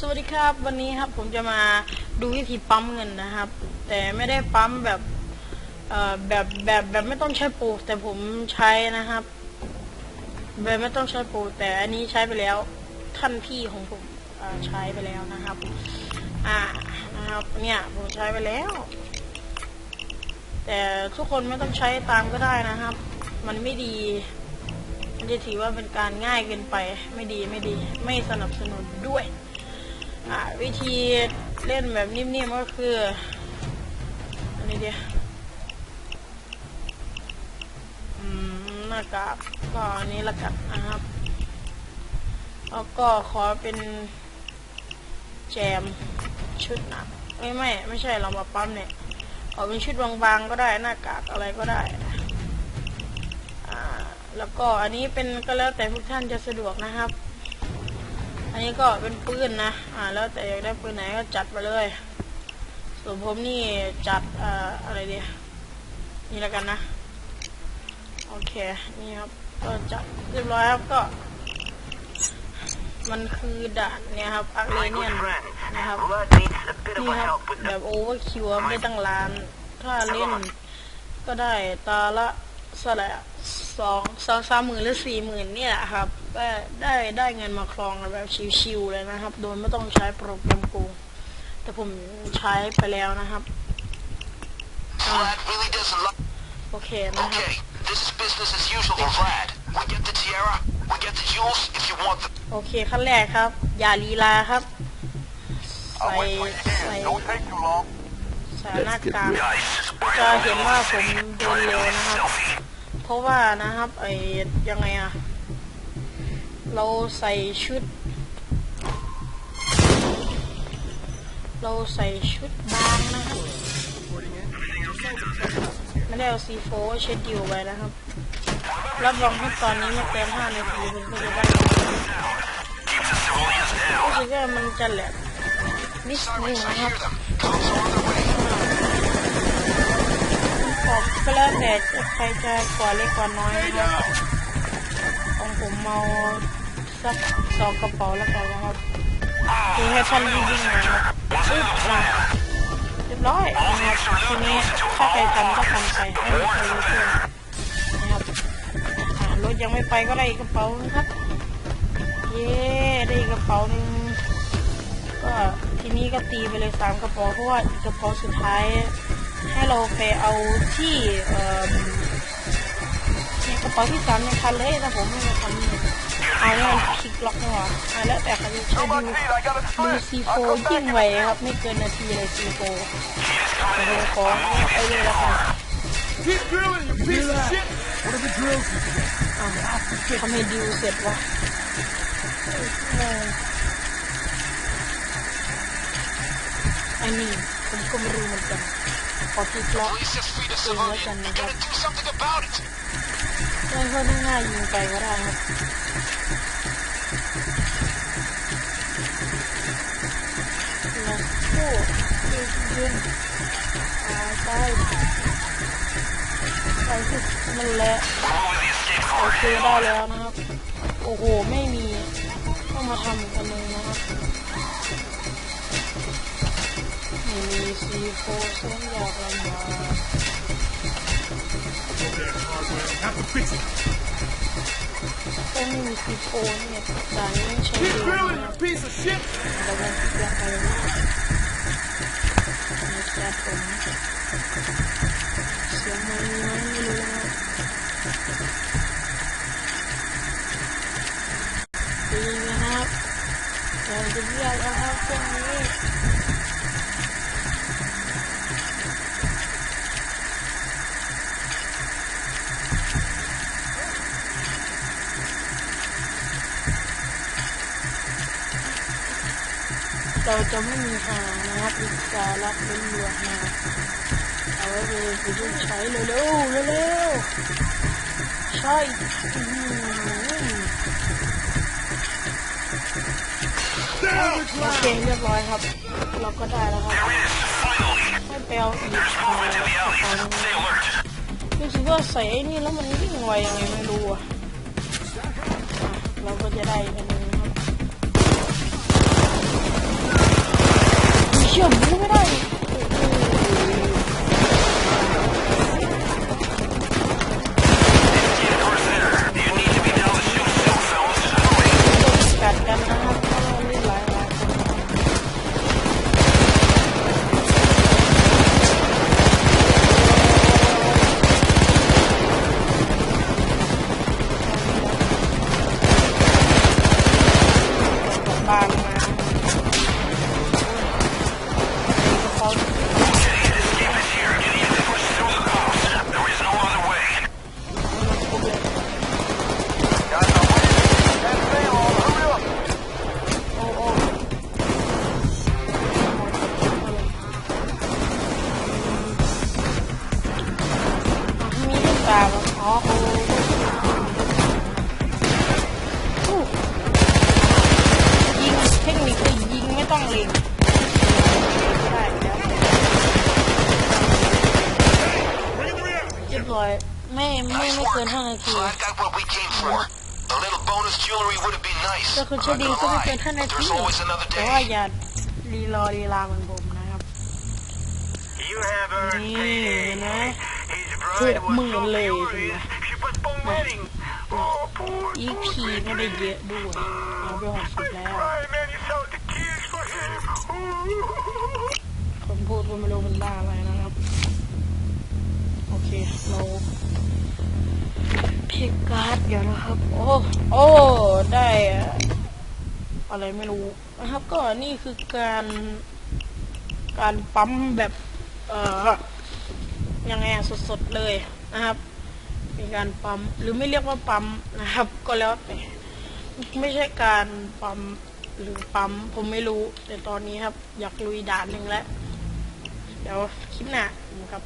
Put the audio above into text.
สวัสดีครับ วันนี้ครับผมจะมาดูวิธีปั๊มเงินนะครับ แต่ไม่ได้ปั๊มแบบแบบแบบแบบไม่ต้องใช้ปูแต่ผมใช้นะครับ แบบไม่ต้องใช้ปูแต่อันนี้ใช้ไปแล้วท่านพี่ของผมใช้ไปแล้วนะครับ อ่านะครับ เนี่ยผมใช้ไปแล้ว แต่ทุกคนไม่ต้องใช้ตามก็ได้นะครับ มันไม่ดีมันจะถือว่าเป็นการง่ายเกินไปไม่ดีไม่ดี ไม่สนับสนุนด้วย วิธีเล่นแบบนิ่มๆก็คืออันนี้เดียวหน้ากากก็อันนี้ละกันนะครับ แล้วก็ขอเป็นแจมชุดหนักไม่ไม่ไม่ใช่เรามาปั๊มเนี่ยขอเป็นชุดบางๆก็ได้หน้ากากอะไรก็ได้อ่าแล้วก็อันนี้เป็นก็แล้วแต่ทุกท่านจะสะดวกนะครับ อันนี้ก็เป็นปืนนะ อ่า แล้วแต่อยากได้ปืนไหนก็จัดไปเลย ส่วนผมนี่จัดอ่าอะไรดีนี่แล้วกันนะ โอเค นี่ครับ ก็จัดเรียบร้อยครับ ก็ มันคือด่านเนี่ยครับอาร์เรเนียนนะครับ นี่ครับแบบโอเวอร์คิวไม่ตั้งล้าน ถ้าเล่นก็ได้ตาละสละสองสองสามหมื่นหรือสี่หมื่นเนี่ยแหละครับ ก็ได้ได้เงินมาครองแบบชิวๆเลยนะครับ โดยไม่ต้องใช้โปรแกรมโกงแต่ผมใช้ไปแล้วนะครับ Vlad really doesn't like. โอเคนะครับ Okay, this is business as usual for Vlad. We get the tiara, we get the jewels if you want them. โอเคขั้นแรกครับ อย่าลีลาครับใส่ใส่ take too long. ใส่หน้ากาก Guys, จะเห็นว่าผมเดินเร็วนะครับ เพราะว่านะครับไอ้ยังไงอะ เราใส่ชุด เราใส่ชุดบางนะครับไม่ได้เอาซีโฟเช็ดดิวไว้นะครับรับรองว่าตอนนี้ไม่เกิน5นาทีคุณก็จะได้รู้สึกว่ามันจะแหลกนิดนึงนะครับขอบก็แล้วแต่ใครจะกว่าเล็กกว่าน้อยนะครับ ผมเมาสักสองกระเป๋าแล้วกันนะครับคือให้ท่านยิ่งๆนะครับอึ๊บมาเรียบร้อยนะครับทีนี้ถ้าใครทำก็ทำไปให้ใครรู้เพื่อนนะครับรถยังไม่ไปก็ได้กระเป๋าครับเย้ได้กกระเป๋าหนึ่งก็ทีนี้ก็ตีไปเลยสามกระเป๋าเพราะว่าอีกกระเป๋าสุดท้ายให้เราไปเอาที่เอ่อ ในกระเป๋าที่สามในคันเลยแต่ผมไม่ได้ทำนี่เอาเนี่ยคลิกล็อกนี่หว่าอะแล้วแต่เขาจะใช้ดูดูซีโฟยิ่งไวครับไม่เกินนาทีเลยซีโฟเดี๋ยวขอไปเลยแล้วกัน Keep drilling, you piece of shit! What are the drills? อะทำให้ดิวเสร็จวะออไอ้นี่ผมก็ไม่รู้เหมือนกันขอคลิกล็อกเองแล้วกันนะครับ gotta do something about it. ได้ก็ง่ายยิงไปก็ได้ครับแล้วก็ยืนยืนขาซ้ายไปที่มันแหละโอเคได้แล้วนะครับ โอ้โห ไม่มีต้องมาทำกันหนึงนะครับมีซีโฟเส้นยากลำบา ก Have to fix it. ต้องมีซีโฟเนี่ยด่านนี้ใช้ Keep ดี drilling, นะ you piece of shit! เราลองคิดร เราจะไม่มีหานะครับอีกสาระล้วนๆนะครับเอาไว้เลยไปใช้เร็วเร็วใช่โอเคเรียบร้อยครับ เราก็ได้แล้วครับให้ไปเอาอีกเอาเอารู้สึกว่าใส่ไอ้นี่แล้วมันวิ่งไวยังไงไม่รู้อะอะเราก็จะได้อัน ชื่อมูไม่ได้ ยิงเทคนิคคือยิงไม่ต้องเล็งได้แล้วเรียบร้ อยไม่ไม่ไม่เกินห้านาที Glad got what we came for. A little bonus jewelry would have been nice. ก็คือโชค Not ดี gonna ก็ไม่เกิ lie, นห้านา but ที there's always another แต่ว่า day. อย่ารีรอรีลาเหมือนผมนะครับ You have earned นี่เห็นไหม His เพื่อ bride มือ was เลย so ใช่ไหม furious. She was vomiting. Oh, poor อีพีไม่ได้เยอะด้วยเอาไปหกสิบแล้ว cry, man. You saw the tears for him. Ooh. คนพูดก็ไม่รู้มันบ้าอะไรนะครับโอ เคเราพิการ์ดเดี๋ยวนะครับ โอ้ โอ้ ได้อะไรไม่รู้นะครับ ก็นี่คือการการปั๊มแบบ เอ่อ ยังไงสดๆเลยนะครับ มีการปั๊ม หรือไม่เรียกว่าปั๊มนะครับ ก็แล้วแต่ ไม่ใช่การปั๊มหรือปั๊ม ผมไม่รู้ แต่ตอนนี้ครับ อยากลุยด่านหนึ่งแล้ว เดี๋ยวคลิปหน้าผมกับ